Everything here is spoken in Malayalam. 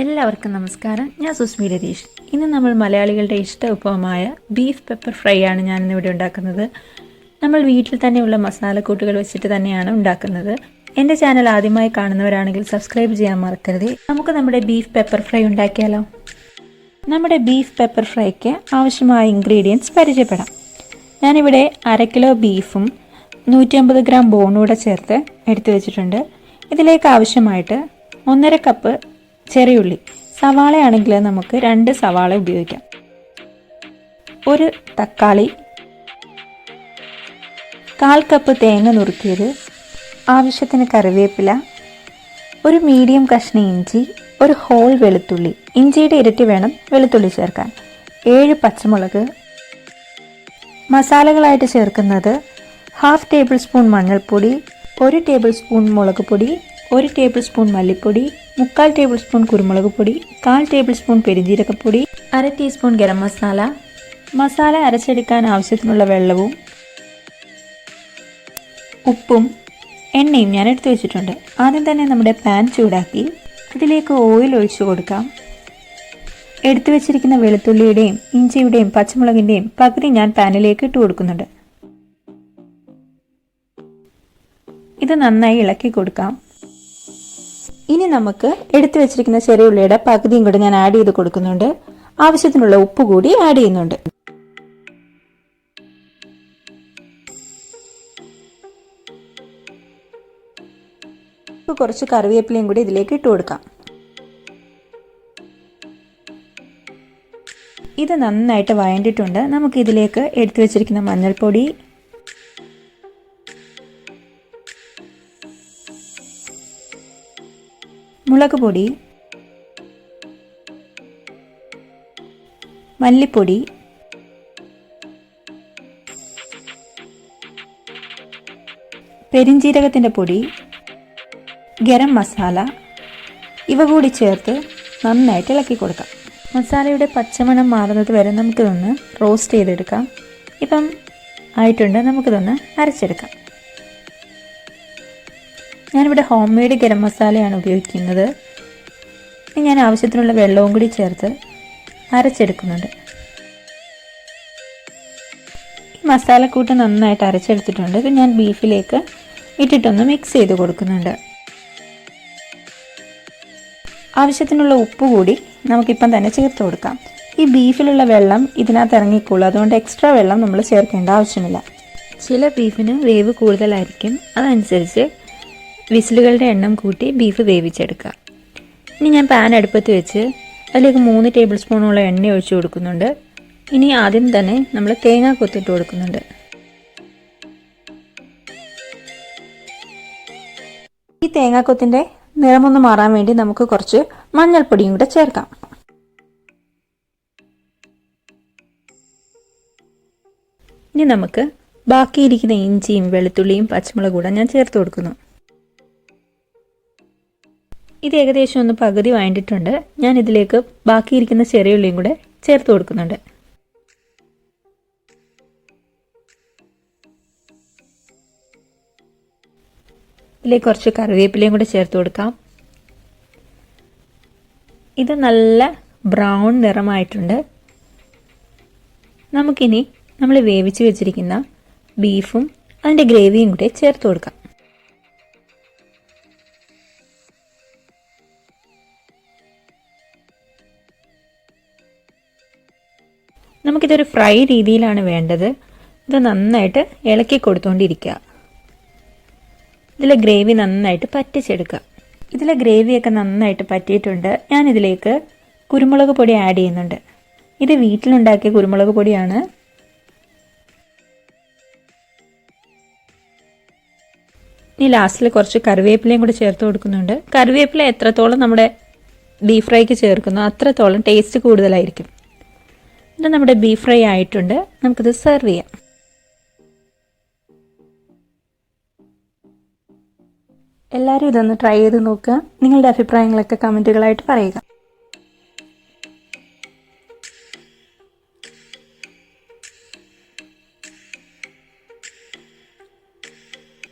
എല്ലാവർക്കും നമസ്കാരം. ഞാൻ സുസ്മി രതീഷ്. ഇന്ന് നമ്മൾ മലയാളികളുടെ ഇഷ്ട വിഭവമായ ബീഫ് പെപ്പർ ഫ്രൈ ആണ് ഞാൻ ഇന്നിവിടെ ഉണ്ടാക്കുന്നത്. നമ്മൾ വീട്ടിൽ തന്നെയുള്ള മസാലക്കൂട്ടുകൾ വെച്ചിട്ട് തന്നെയാണ് ഉണ്ടാക്കുന്നത്. എന്റെ ചാനൽ ആദ്യമായി കാണുന്നവരാണെങ്കിൽ സബ്സ്ക്രൈബ് ചെയ്യാൻ മറക്കരുത്. നമുക്ക് നമ്മുടെ ബീഫ് പെപ്പർ ഫ്രൈ ഉണ്ടാക്കിയാലോ? നമ്മുടെ ബീഫ് പെപ്പർ ഫ്രൈക്ക് ആവശ്യമായ ഇൻഗ്രീഡിയൻസ് പരിചയപ്പെടാം. ഞാനിവിടെ അര കിലോ ബീഫും നൂറ്റമ്പത് ഗ്രാം ബോണൂടെ ചേർത്ത് എടുത്തു വെച്ചിട്ടുണ്ട്. ഇതിലേക്ക് ആവശ്യമായിട്ട് ഒന്നര കപ്പ് ചെറിയുള്ളി. സവാളയാണെങ്കിൽ നമുക്ക് രണ്ട് സവാള ഉപയോഗിക്കാം. ഒരു തക്കാളി. കാൽ കപ്പ് തേങ്ങ നുറുക്കിയത്. ആവശ്യത്തിന് കറിവേപ്പില. ഒരു മീഡിയം കഷ്ണം ഇഞ്ചി. ഒരു ഹോൾ വെളുത്തുള്ളി. ഇഞ്ചിയുടെ ഇരട്ടി വേണം വെളുത്തുള്ളി ചേർക്കാൻ. ഏഴ് പച്ചമുളക്. മസാലകളായിട്ട് ചേർക്കുന്നത് ഹാഫ് ടേബിൾ സ്പൂൺ മഞ്ഞൾപ്പൊടി ഒരു ടേബിൾ സ്പൂൺ മുളക് പൊടി ഒരു ടേബിൾ സ്പൂൺ മല്ലിപ്പൊടി മുക്കാൽ ടേബിൾ സ്പൂൺ കുരുമുളക് പൊടി കാൽ ടേബിൾ സ്പൂൺ പെരുജീരകപ്പൊടി അര ടീസ്പൂൺ ഗരം മസാല. മസാല അരച്ചെടുക്കാൻ ആവശ്യത്തിനുള്ള വെള്ളവും ഉപ്പും എണ്ണയും ഞാൻ എടുത്തു വെച്ചിട്ടുണ്ട്. ആദ്യം തന്നെ നമ്മുടെ പാൻ ചൂടാക്കി അതിലേക്ക് ഓയിൽ ഒഴിച്ചു കൊടുക്കാം. എടുത്തു വെച്ചിരിക്കുന്ന വെളുത്തുള്ളിയുടെയും ഇഞ്ചിയുടെയും പച്ചമുളകിന്റെയും പകുതി ഞാൻ പാനിലേക്ക് ഇട്ട് കൊടുക്കുന്നുണ്ട്. ഇത് നന്നായി ഇളക്കി കൊടുക്കാം. ഇനി നമുക്ക് എടുത്തു വെച്ചിരിക്കുന്ന ചെറിയ ഉള്ളിയുടെ പകുതിയും കൂടെ ഞാൻ ആഡ് ചെയ്ത് കൊടുക്കുന്നുണ്ട്. ആവശ്യത്തിനുള്ള ഉപ്പ് കൂടി ആഡ് ചെയ്യുന്നുണ്ട്. കുറച്ച് കറിവേപ്പിലയും കൂടി ഇതിലേക്ക് ഇട്ട് കൊടുക്കാം. ഇത് നന്നായിട്ട് വഴണ്ടിട്ടുണ്ട് നമുക്ക് ഇതിലേക്ക് എടുത്തു വെച്ചിരിക്കുന്ന മഞ്ഞൾപ്പൊടി മുളക് പൊടി മല്ലിപ്പൊടി പെരിഞ്ജീരകത്തിന്റെ പൊടി ഗരം മസാല ഇവ കൂടി ചേർത്ത് നന്നായിട്ട് ഇളക്കി കൊടുക്കാം. മസാലയുടെ പച്ചമണം മാറുന്നത് വരെ നമുക്കിതൊന്ന് റോസ്റ്റ് ചെയ്തെടുക്കാം. ഇപ്പം ആയിട്ടുണ്ട് നമുക്കിതൊന്ന് അരച്ചെടുക്കാം. ഞാനിവിടെ ഹോം മെയ്ഡ് ഗരം മസാലയാണ് ഉപയോഗിക്കുന്നത്. ഞാൻ ആവശ്യത്തിനുള്ള വെള്ളവും കൂടി ചേർത്ത് അരച്ചെടുക്കുന്നുണ്ട്. ഈ മസാലക്കൂട്ട് നന്നായിട്ട് അരച്ചെടുത്തിട്ടുണ്ട്. ഇത് ഞാൻ ബീഫിലേക്ക് ഇട്ടിട്ടൊന്ന് മിക്സ് ചെയ്ത് കൊടുക്കുന്നുണ്ട്. ആവശ്യത്തിനുള്ള ഉപ്പ് കൂടി നമുക്കിപ്പം തന്നെ ചേർത്ത് കൊടുക്കാം. ഈ ബീഫിലുള്ള വെള്ളം ഇതിനകത്ത് ഇറങ്ങിക്കോളൂ. അതുകൊണ്ട് എക്സ്ട്രാ വെള്ളം നമ്മൾ ചേർക്കേണ്ട ആവശ്യമില്ല. ചില ബീഫിന് വേവ് കൂടുതലായിരിക്കും. അതനുസരിച്ച് വിസിലുകളുടെ എണ്ണം കൂട്ടി ബീഫ് വേവിച്ചെടുക്കുക. ഇനി ഞാൻ പാൻ അടുപ്പത്ത് വെച്ച് അതിലേക്ക് മൂന്ന് ടേബിൾ സ്പൂണോളം എണ്ണ ഒഴിച്ചു കൊടുക്കുന്നുണ്ട്. ഇനി ആദ്യം തന്നെ നമ്മൾ തേങ്ങ കൊത്തിട്ട് കൊടുക്കുന്നുണ്ട്. ഈ തേങ്ങാക്കൊത്തിന്റെ നിറമൊന്ന് മാറാൻ വേണ്ടി നമുക്ക് കുറച്ച് മഞ്ഞൾപ്പൊടിയും കൂടെ ചേർക്കാം. ഇനി നമുക്ക് ബാക്കിയിരിക്കുന്ന ഇഞ്ചിയും വെളുത്തുള്ളിയും പച്ചമുളക് കൂടെ ഞാൻ ചേർത്ത് കൊടുക്കുന്നു. ഇത് ഏകദേശം ഒന്ന് പകുതി വാങ്ങിയിട്ടുണ്ട്. ഞാൻ ഇതിലേക്ക് ബാക്കിയിരിക്കുന്ന ചെറിയ ഉള്ളിയും കൂടെ ചേർത്ത് കൊടുക്കുന്നുണ്ട്. ഇതിലേക്ക് കുറച്ച് കറിവേപ്പിലയും കൂടെ ചേർത്ത് കൊടുക്കാം. ഇത് നല്ല ബ്രൗൺ നിറമായിട്ടുണ്ട്. നമുക്കിനി നമ്മൾ വേവിച്ച് വെച്ചിരിക്കുന്ന ബീഫും അതിന്റെ ഗ്രേവിയും കൂടെ ചേർത്ത് കൊടുക്കാം. നമുക്കിതൊരു ഫ്രൈ രീതിയിലാണ് വേണ്ടത്. ഇത് നന്നായിട്ട് ഇളക്കി കൊടുത്തുകൊണ്ടിരിക്കുക ഇതിലെ ഗ്രേവി നന്നായിട്ട് പറ്റിച്ചെടുക്കുക. ഇതിലെ ഗ്രേവിയൊക്കെ നന്നായിട്ട് പറ്റിയിട്ടുണ്ട്. ഞാനിതിലേക്ക് കുരുമുളക് പൊടി ആഡ് ചെയ്യുന്നുണ്ട്. ഇത് വീട്ടിലുണ്ടാക്കിയ കുരുമുളക് പൊടിയാണ്. ഇനി ലാസ്റ്റിൽ കുറച്ച് കറിവേപ്പിലയും കൂടി ചേർത്ത് കൊടുക്കുന്നുണ്ട്. കറിവേപ്പില എത്രത്തോളം നമ്മുടെ ബീഫ് ഫ്രൈക്ക് ചേർക്കുന്നു അത്രത്തോളം ടേസ്റ്റ് കൂടുതലായിരിക്കും. ഇത് നമ്മുടെ ബീഫ് ഫ്രൈ ആയിട്ടുണ്ട്. നമുക്കിത് സെർവ് ചെയ്യാം. എല്ലാവരും ഇതൊന്ന് ട്രൈ ചെയ്ത് നോക്കുക. നിങ്ങളുടെ അഭിപ്രായങ്ങളൊക്കെ കമന്റുകളായിട്ട് പറയുക.